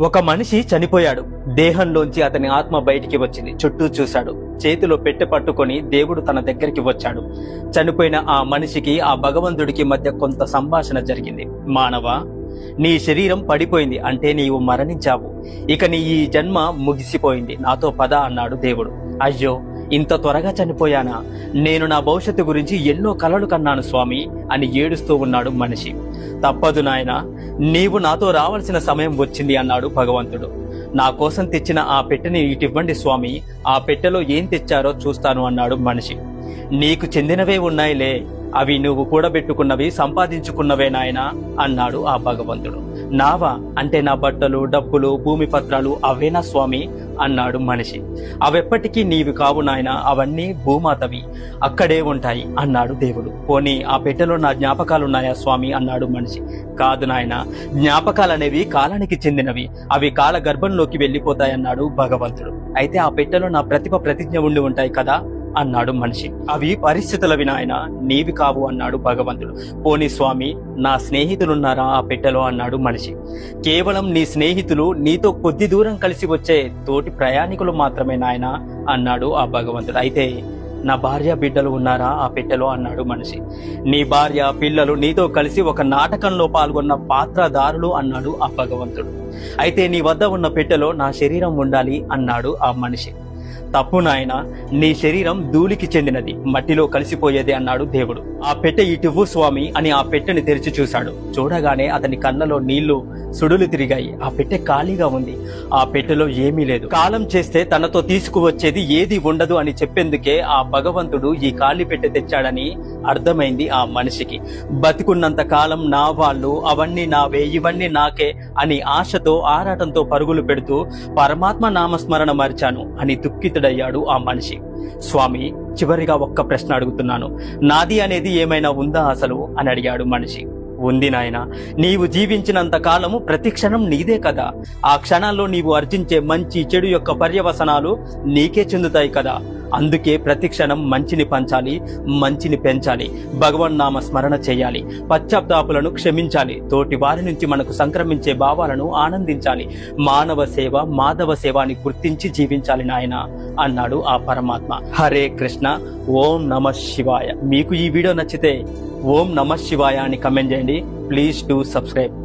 ఒక మనిషి చనిపోయాడు. దేహంలోంచి అతని ఆత్మ బయటికి వచ్చింది. చుట్టూ చూశాడు. చేతిలో పెట్టె పట్టుకొని దేవుడు తన దగ్గరికి వచ్చాడు. చనిపోయిన ఆ మనిషికి ఆ భగవంతుడికి మధ్య కొంత సంభాషణ జరిగింది. మానవ నీ శరీరం పడిపోయింది. అంటే నీవు మరణించావు. ఇక నీ ఈ జన్మ ముగిసిపోయింది. నాతో పద అన్నాడు దేవుడు. అయ్యో ఇంత త్వరగా చనిపోయానా? నేను నా భవిష్యత్తు గురించి ఎన్నో కలలు కన్నాను స్వామి అని ఏడుస్తూ ఉన్నాడు మనిషి. తప్పదు నాయన. నీవు నాతో రావాల్సిన సమయం వచ్చింది అన్నాడు భగవంతుడు. నా కోసం తెచ్చిన ఆ పెట్టెని ఇటివ్వండి స్వామి ఆ పెట్టెలో ఏం తెచ్చారో చూస్తాను అన్నాడు మనిషి. నీకు చెందినవే ఉన్నాయిలే అవి నువ్వు కూడబెట్టుకున్నవి సంపాదించుకున్నవే నాయనా అన్నాడు ఆ భగవంతుడు. నావా అంటే నా బట్టలు డబ్బులు భూమి పత్రాలు అవేనా స్వామి అన్నాడు మనిషి. అవెప్పటికీ నీవి కావు నాయన అవన్నీ భూమాతవి. అక్కడే ఉంటాయి అన్నాడు దేవుడు. పోనీ ఆ పెట్టెలో నా జ్ఞాపకాలున్నాయా స్వామి? అన్నాడు మనిషి. కాదు నాయన జ్ఞాపకాలనేవి కాలానికి చెందినవి. అవి కాల గర్భంలోకి వెళ్ళిపోతాయన్నాడు భగవంతుడు. అయితే ఆ పెట్టెలో నా ప్రతిభ ప్రతిజ్ఞ ఉండి ఉంటాయి కదా అన్నాడు మనిషి. అవి పరిస్థితులవి నాయన నీవి కావు అన్నాడు భగవంతుడు. పోనీ స్వామి నా స్నేహితులున్నారా ఆ పెట్టెలో అన్నాడు మనిషి. కేవలం నీ స్నేహితులు నీతో కొద్ది దూరం కలిసి వచ్చే తోటి ప్రయాణికులు మాత్రమే నాయన అన్నాడు ఆ భగవంతుడు. అయితే నా భార్య బిడ్డలు ఉన్నారా ఆ పెట్టెలో అన్నాడు మనిషి. నీ భార్య పిల్లలు నీతో కలిసి ఒక నాటకంలో పాల్గొన్న పాత్రదారులు అన్నాడు ఆ భగవంతుడు. అయితే నీ వద్ద ఉన్న పెట్టెలో నా శరీరం ఉండాలి అన్నాడు ఆ మనిషి. తప్పు నాయన నీ శరీరం ధూళికి చెందినది మట్టిలో కలిసిపోయేది అన్నాడు దేవుడు. ఆ పెట్టె ఇటువు స్వామి అని ఆ పెట్టెని తెరిచి చూశాడు. చూడగానే అతని కళ్ళలో నీళ్ళు సుడులు తిరిగాయి. ఆ పెట్టె ఖాళీగా ఉంది. ఆ పెట్టెలో ఏమీ లేదు. కాలం చేస్తే తనతో తీసుకువచ్చేది ఏది ఉండదు అని చెప్పేందుకే ఆ భగవంతుడు ఈ ఖాళీ పెట్టె తెచ్చాడని అర్థమైంది ఆ మనిషికి. బతికున్నంత కాలం నా వాళ్ళు అవన్నీ నావే ఇవన్నీ నాకే అని ఆశతో ఆరాటంతో పరుగులు పెడుతూ పరమాత్మ నామస్మరణ మరిచాను అని దుఃఖితుడయ్యాడు ఆ మనిషి. స్వామి చివరిగా ఒక్క ప్రశ్న అడుగుతున్నాను. నాది అనేది ఏమైనా ఉందా అసలు? అని అడిగాడు మనిషి. ఉంది నాయన. నీవు జీవించినంత కాలము ప్రతి క్షణం నీదే కదా. ఆ క్షణాల్లో నీవు అర్జించే మంచి చెడు యొక్క పర్యవసనాలు నీకే చెందుతాయి కదా. అందుకే ప్రతి క్షణం మంచిని పంచాలి మంచిని పెంచాలి. భగవన్ నామ స్మరణ చేయాలి. పశ్చాత్తాపులను క్షమించాలి. తోటి వారి నుంచి మనకు సంక్రమించే భావాలను ఆనందించాలి. మానవ సేవ మాధవ సేవ అని గుర్తించి జీవించాలి నాయన అన్నాడు ఆ పరమాత్మ. హరే కృష్ణ ఓం నమ శివాయ. మీకు ఈ వీడియో నచ్చితే ఓం నమ శివాయ అని కమెంట్ చేయండి. Please to subscribe.